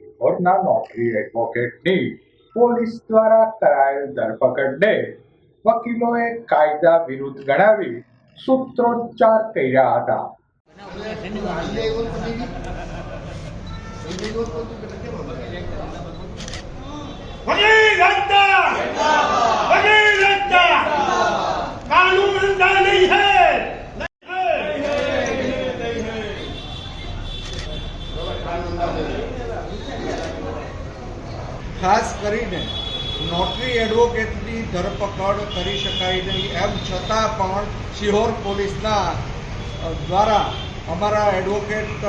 શિહોરના નોકરી એડવોકેટની પોલીસ દ્વારા કરાયેલ ધરપકડને વકીલોએ કાયદા વિરુદ્ધ ગણાવી સૂત્રોચ્ચાર કર્યા હતા Hey! ખાસ કરીને નોટરી એડવોકેટની ધરપકડ કરી શકાય નહીં, એમ છતાં પણ સિહોર પોલીસના દ્વારા અમારા એડવોકેટ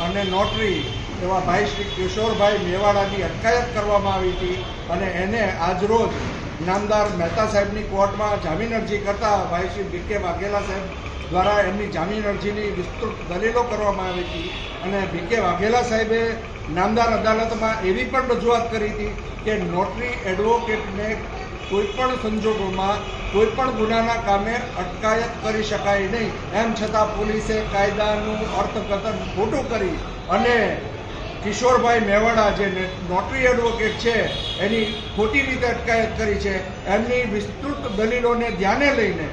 અને નોટરી એવા ભાઈ શ્રી કિશોરભાઈ મેવાડાની અટકાયત કરવામાં આવી હતી અને એને આજરોજ નામદાર મહેતા સાહેબની કોર્ટમાં જામીન અરજી કરતા ભાઈ શ્રી બી કે વાઘેલા સાહેબ દ્વારા એમની જામીન અરજીની વિસ્તૃત દલીલો કરવામાં આવી હતી અને બી કે વાઘેલા સાહેબે નામદાર અદાલતમાં એવી પણ રજૂઆત કરી હતી કે નોટરી એડવોકેટને કોઈ પણ સંજોગોમાં કોઈ પણ ગુનાના કામે અટકાયત કરી શકાય નહીં. એમ છતાં પોલીસે કાયદાનું અર્થઘટન ખોટું કરી અને કિશોરભાઈ મેવાડા જે નોટરી એડવોકેટ છે, એની ખોટી રીતે અટકાયત કરી છે. એમની વિસ્તૃત દલીલોને ધ્યાને લઈને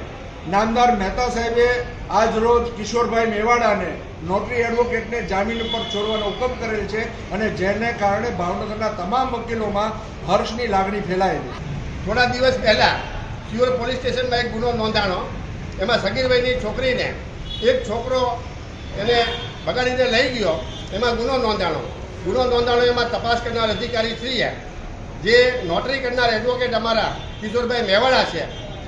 નામદાર મહેતા સાહેબે આજ રોજ કિશોરભાઈ મેવાડાને નોટરી એડવોકેટને જામીન ઉપર છોડવાનો હુકમ કરેલ છે અને જેને કારણે ભાવનગરના તમામ વકીલોમાં હર્ષની લાગણી ફેલાયેલી થોડા દિવસ પહેલાં સિયોર પોલીસ સ્ટેશનમાં એક ગુનો નોંધાણો. એમાં સગીરભાઈની છોકરીને એક છોકરો એને બગાડીને લઈ ગયો. એમાં ગુનો નોંધાણો. ગુનો નોંધાણો એમાં તપાસ કરનાર અધિકારી શ્રીએ જે નોટરી કરનાર એડવોકેટ અમારા કિશોરભાઈ મેવાડા છે.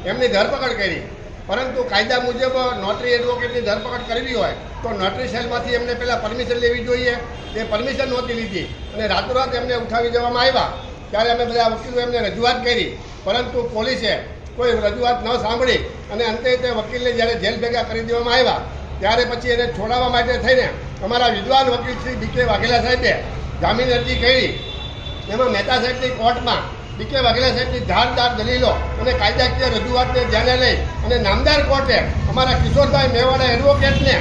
એમની ધરપકડ કરી. પરંતુ કાયદા મુજબ નોટરી એડવોકેટની ધરપકડ કરવી હોય તો નોટરી સેલમાંથી એમને પહેલાં પરમિશન લેવી જોઈએ. એ પરમિશન નહોતી લીધી અને રાતોરાત એમને ઉઠાવી દેવામાં આવ્યા. ત્યારે અમે બધા વકીલો એમને રજૂઆત કરી. પરંતુ પોલીસે કોઈ રજૂઆત ન સાંભળી અને અંતે તે વકીલને જ્યારે જેલ ભેગા કરી દેવામાં આવ્યા, ત્યારે પછી એને છોડાવવા માટે થઈને અમારા વિદ્વાન વકીલ શ્રી બી કે વાઘેલા સાહેબે જામીન અરજી કરી. એમાં મહેતા સાહેબની કોર્ટમાં બી કે વાઘેલા સાહેબની ધારદાર દલીલો અને કાયદાકીય રજૂઆતને ધ્યાને લઈ અને નામદાર કોર્ટે અમારા કિશોરભાઈ મેવાડા એડવોકેટને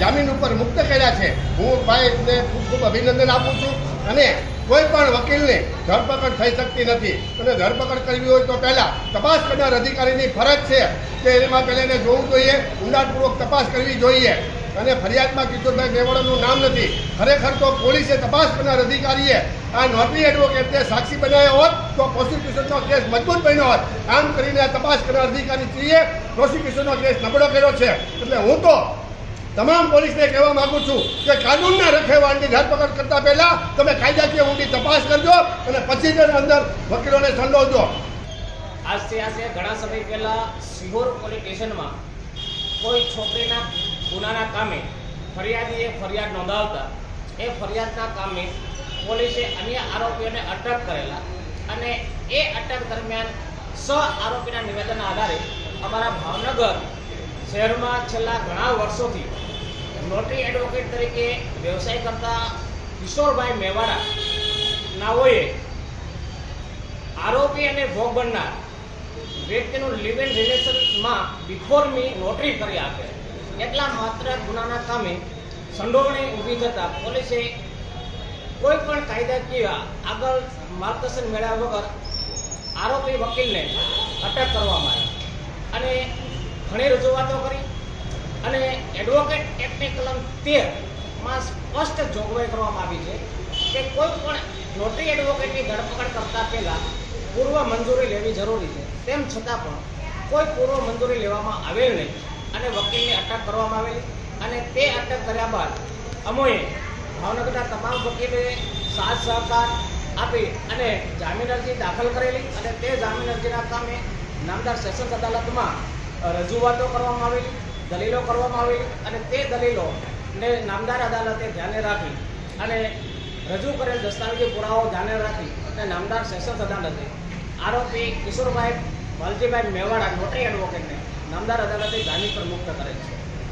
જામીન ઉપર મુક્ત કર્યા છે, હું ભાઈને ખૂબ ખૂબ અભિનંદન આપું છું. અને કોઈ પણ વકીલને ધરપકડ થઈ શકતી નથી. અને ધરપકડ કરવી હોય તો પહેલાં તપાસ કરનાર અધિકારીની ફરજ છે કે એમાં પહેલાં એને જોવું જોઈએ, ઊંડાણપૂર્વક તપાસ કરવી જોઈએ. અને ફરિયાદમાં કિશોરભાઈ મેવાડાનું નામ નથી. ખરેખર તો પોલીસે તપાસ કરનાર અધિકારીએ આ નોટરી એડવોકેટને સાક્ષી બનાવ્યો હોત, તો પ્રોસિક્યુશનનો કેસ મજબૂત બન્યો હોત. આમ કરીને આ તપાસ કરનાર અધિકારી શ્રીએ પ્રોસિક્યુશનનો કેસ નબળો કર્યો છે. એટલે હું તો તમામ પોલીસને કહેવા માંગુ છું કે કાનૂનના રખેવાળની ધરપકડ કરતા પહેલા તમે કાયદાકીય ઊંડી તપાસ કરજો અને પછી જ અંદર વકીલોને સંડોવજો. આજથી આજે ઘણા સમય પહેલા સિહોર પોલીસ સ્ટેશનમાં કોઈ છોકરીના ગુનાના કામે ફરિયાદીએ ફરિયાદ નોંધાવતા, એ ફરિયાદના કામે પોલીસે અન્ય આરોપીઓને અટક કરેલા અને એ અટક દરમિયાન સ આરોપીના નિવેદનના આધારે અમારા ભાવનગર શહેરમાં છેલ્લા ઘણા વર્ષોથી નોટરી એડવોકેટ તરીકે વ્યવસાય કરતા કિશોરભાઈ મેવાડા નાઓએ આરોપી અને ભોગ બનનાર વ્યક્તિનું લિવ ઇન રિલેશનમાં બિફોર મી નોટરી કરી આપે. એટલા માત્ર ગુનાના કામે સંડોવણી ઊભી થતાં પોલીસે કોઈ પણ કાયદાકીય આગળ માર્ગદર્શન મેળવ્યા વગર આરોપી વકીલને અટક કરવામાં આવી. અને ઘણી રજૂઆતો કરી અને એડવોકેટ એક્ટની કલમ તેરમાં સ્પષ્ટ જોગવાઈ કરવામાં આવી છે કે કોઈ પણ નોટરી એડવોકેટની ધરપકડ કરતા પહેલા પૂર્વ મંજૂરી લેવી જરૂરી છે. તેમ છતાં પણ કોઈ પૂર્વ મંજૂરી લેવામાં આવેલ નહીં. અને વકીલની અટક કરવામાં આવેલી. અને તે અટક કર્યા બાદ અમોએ ભાવનગરના તમામ વકીલોએ સાથ સહકાર આપી અને જામીન અરજી દાખલ કરેલી અને તે જામીન અરજીના કામે નામદાર સેશન્સ અદાલતમાં રજૂઆતો કરવામાં આવેલી, દલીલો કરવામાં આવેલી અને તે દલીલોને નામદાર અદાલતે ધ્યાને રાખી અને રજૂ કરેલ દસ્તાવેજી પુરાવો ધ્યાને રાખી અને નામદાર સેશન્સ અદાલતે આરોપી કિશોરભાઈ વાલજીભાઈ મેવાડા નોટરી એડવોકેટને નામદાર અદાલતે જામીન પર મુક્ત કરેલ છે